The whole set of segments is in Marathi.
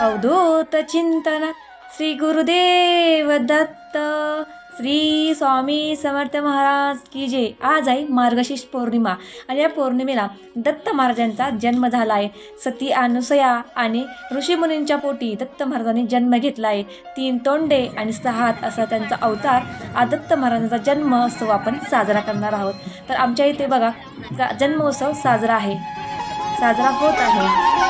अवधूत चिंतन श्री गुरुदेव दत्त. श्री स्वामी समर्थ महाराज की जे आज आहे मार्गशीर्ष पौर्णिमा आणि या पौर्णिमेला दत्त महाराजांचा जन्म झाला आहे सती अनुसया आणि ऋषीमुनींच्या पोटी दत्त महाराजांनी जन्म घेतला आहे तीन तोंडे आणि सहा हात असा त्यांचा अवतार हा दत्त महाराजांचा जन्मोत्सव आपण साजरा करणार आहोत. तर आमच्या इथे बघा जन्मोत्सव साजरा आहे. साजरा होत आहे.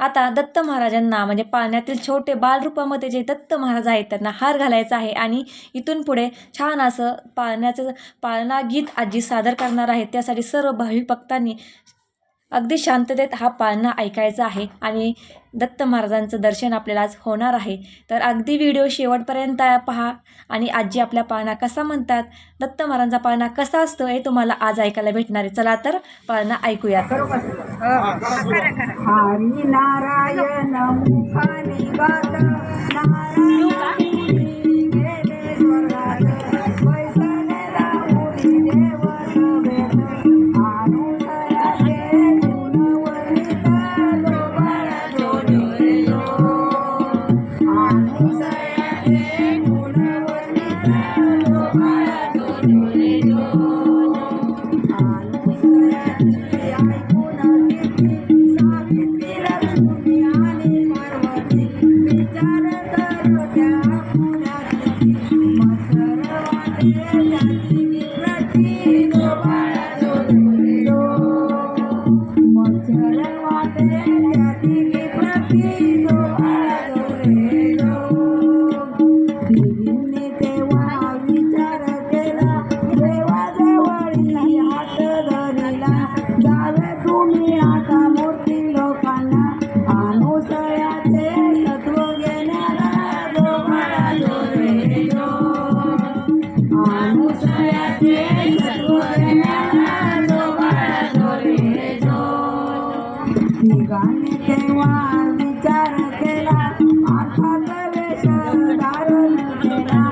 आता दत्त महाराजांना म्हणजे पाळण्यातील छोटे बालरूपामध्ये जे दत्त महाराज आहेत त्यांना हार घालायचा आहे आणि इथून पुढे छान असं पाळण्याचं पाळणा गीत आजी सादर करणार आहे त्यासाठी सर्व भाविक भक्तांनी अगदी शांततेत हा पाळणा ऐकायचा आहे आणि दत्त महाराजांचं दर्शन आपल्याला आज होणार आहे. तर अगदी व्हिडिओ शेवटपर्यंत पहा आणि आजी आपल्या पाळणा कसा म्हणतात दत्त महाराजांचा पाळणा कसा असतो हे तुम्हाला आज ऐकायला भेटणार आहे. चला तर पाळणा ऐकूयात नारायण Thank you. तिघांनी तेव्हा विचार केला अर्थात वेश धारण केला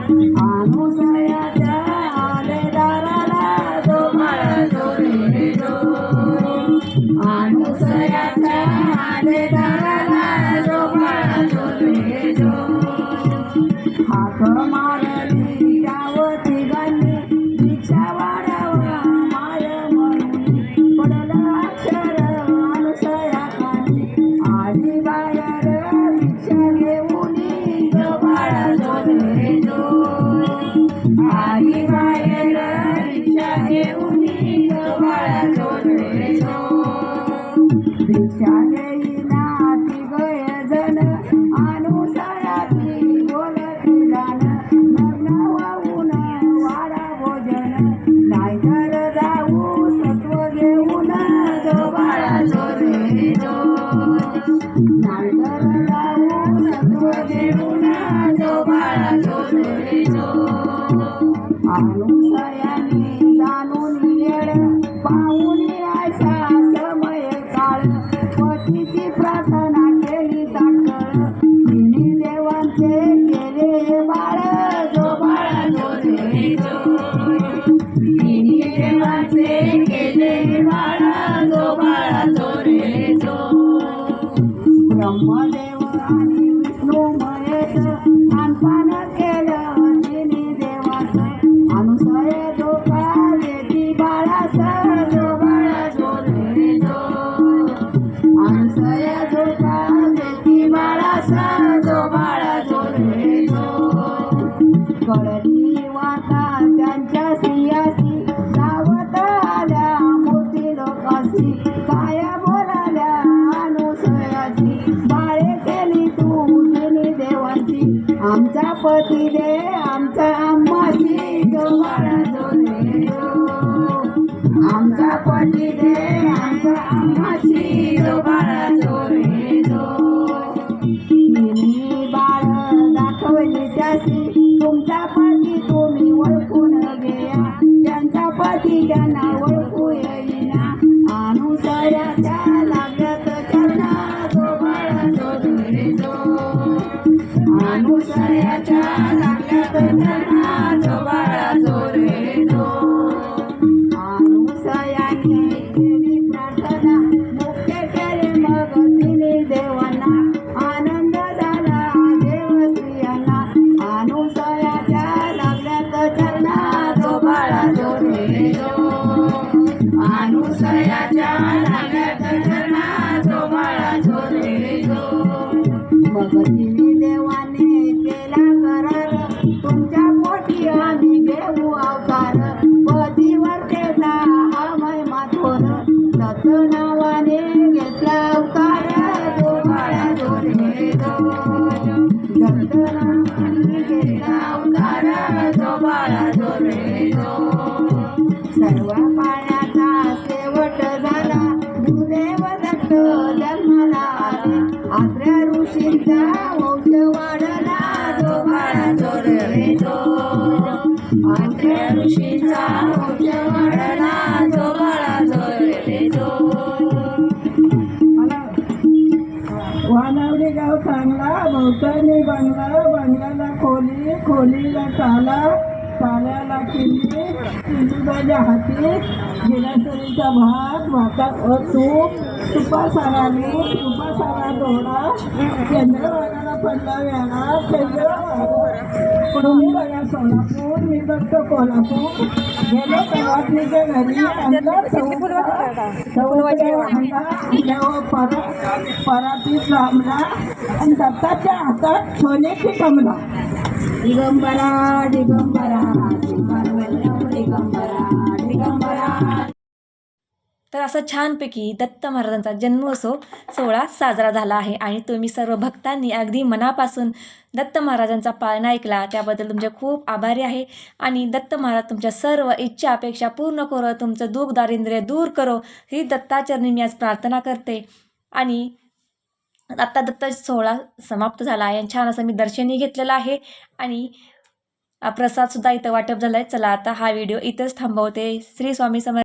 अनुसयाच्या आलेदाराला जोमाळा जोरेलो अनुसयाच्या आलेदाराला Thank you. जोडले जो कळली वाटा त्यांच्या सियासी. धावत आल्या मूर्ती लोकांची. काय बोलाल्या अनुसयाची. बाळे केली तू तिने देवाची. आमचा पती दे आमचा आम्हाची जो बाळा आमचा पती दे त्यांच्याशी तुमचा पती तुम्ही ओळखून घ्या. त्यांचा पती त्यांना ओळखू येईना. अनुसयाच्या लागत त्यांना त्यांना जोबाळा नावाने घेतला अवतार जो बाळा जो आले ऋषींचा वंश वाढला जो बाळा ऋषींचा वंश वाढला जो बाळा गाव चांगला भोवतानी बंगला खोली खोलीला चाला चाल्याला किल्ली हाती गिरासरीचा भात भातात तूप तुपासारा तुपासारा दोडा चंद्रभागाला पडला वेळा चंद्रभागा सोलापूर मी बघतो कोल्हापूर गेलो प्रवासनीच्या घरी आणलं चौदा वाहना परातीत लांबला आणि दत्ताच्या हातात सोन्याची कमला दिगंबरा दिगंबरा दिगंबरा दिगंबरा तर असं छानपैकी दत्त महाराजांचा जन्मोत्सव सोहळा साजरा झाला आहे आणि तुम्ही सर्व भक्तांनी अगदी मनापासून दत्त महाराजांचा पाळणा ऐकला. त्याबद्दल तुमचे खूप आभारी आहे. आणि दत्त महाराज तुमच्या सर्व इच्छा अपेक्षा पूर्ण करो. तुमचं दुःख दारिद्र्य दूर करो. ही दत्ताचरणी मी आज प्रार्थना करते. आणि आत्ता दत्त सोहळा समाप्त झाला आहे आणि छान असं मी दर्शनही घेतलेलं आहे. आणि प्रसादसुद्धा इथं वाटप झाला आहे चला आता हा व्हिडिओ इथंच थांबवते. श्री स्वामी समर्थ